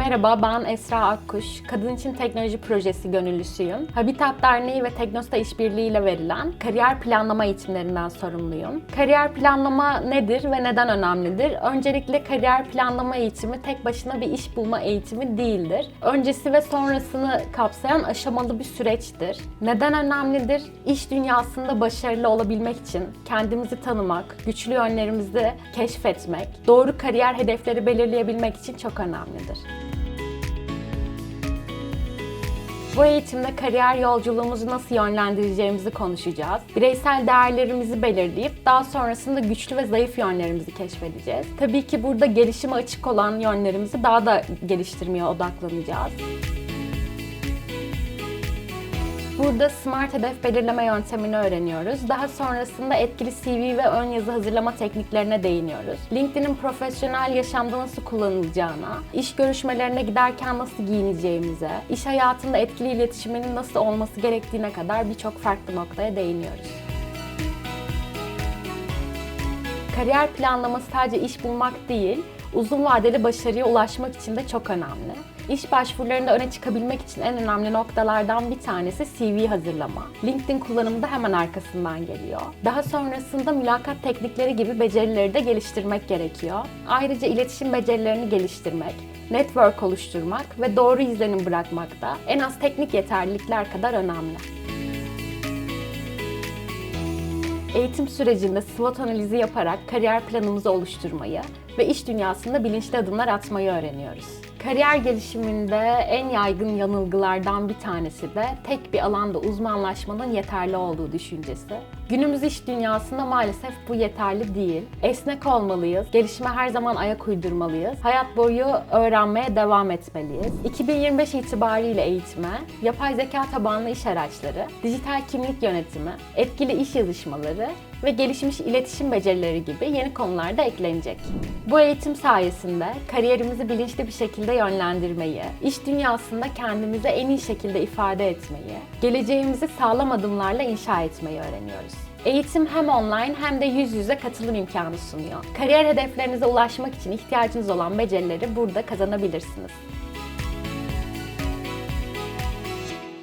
Merhaba, ben Esra Akkuş. Kadın için Teknoloji Projesi gönüllüsüyüm. Habitat Derneği ve Teknosta işbirliğiyle verilen kariyer planlama eğitimlerinden sorumluyum. Kariyer planlama nedir ve neden önemlidir? Öncelikle kariyer planlama eğitimi tek başına bir iş bulma eğitimi değildir. Öncesi ve sonrasını kapsayan aşamalı bir süreçtir. Neden önemlidir? İş dünyasında başarılı olabilmek için kendimizi tanımak, güçlü yönlerimizi keşfetmek, doğru kariyer hedefleri belirleyebilmek için çok önemlidir. Bu eğitimde kariyer yolculuğumuzu nasıl yönlendireceğimizi konuşacağız. Bireysel değerlerimizi belirleyip daha sonrasında güçlü ve zayıf yönlerimizi keşfedeceğiz. Tabii ki burada gelişime açık olan yönlerimizi daha da geliştirmeye odaklanacağız. Burada SMART hedef belirleme yöntemini öğreniyoruz. Daha sonrasında etkili CV ve ön yazı hazırlama tekniklerine değiniyoruz. LinkedIn'in profesyonel yaşamda nasıl kullanılacağına, iş görüşmelerine giderken nasıl giyineceğimize, iş hayatında etkili iletişimin nasıl olması gerektiğine kadar birçok farklı noktaya değiniyoruz. Kariyer planlaması sadece iş bulmak değil, uzun vadeli başarıya ulaşmak için de çok önemli. İş başvurularında öne çıkabilmek için en önemli noktalardan bir tanesi CV hazırlama. LinkedIn kullanımı da hemen arkasından geliyor. Daha sonrasında mülakat teknikleri gibi becerileri de geliştirmek gerekiyor. Ayrıca iletişim becerilerini geliştirmek, network oluşturmak ve doğru izlenim bırakmak da en az teknik yeterlilikler kadar önemli. Eğitim sürecinde SWOT analizi yaparak kariyer planımızı oluşturmayı ve iş dünyasında bilinçli adımlar atmayı öğreniyoruz. Kariyer gelişiminde en yaygın yanılgılardan bir tanesi de tek bir alanda uzmanlaşmanın yeterli olduğu düşüncesi. Günümüz iş dünyasında maalesef bu yeterli değil. Esnek olmalıyız, gelişime her zaman ayak uydurmalıyız, hayat boyu öğrenmeye devam etmeliyiz. 2025 itibariyle eğitime, yapay zeka tabanlı iş araçları, dijital kimlik yönetimi, etkili iş yazışmaları ve gelişmiş iletişim becerileri gibi yeni konular da eklenecek. Bu eğitim sayesinde kariyerimizi bilinçli bir şekilde yönlendirmeyi, iş dünyasında kendimizi en iyi şekilde ifade etmeyi, geleceğimizi sağlam adımlarla inşa etmeyi öğreniyoruz. Eğitim hem online hem de yüz yüze katılım imkanı sunuyor. Kariyer hedeflerinize ulaşmak için ihtiyacınız olan becerileri burada kazanabilirsiniz.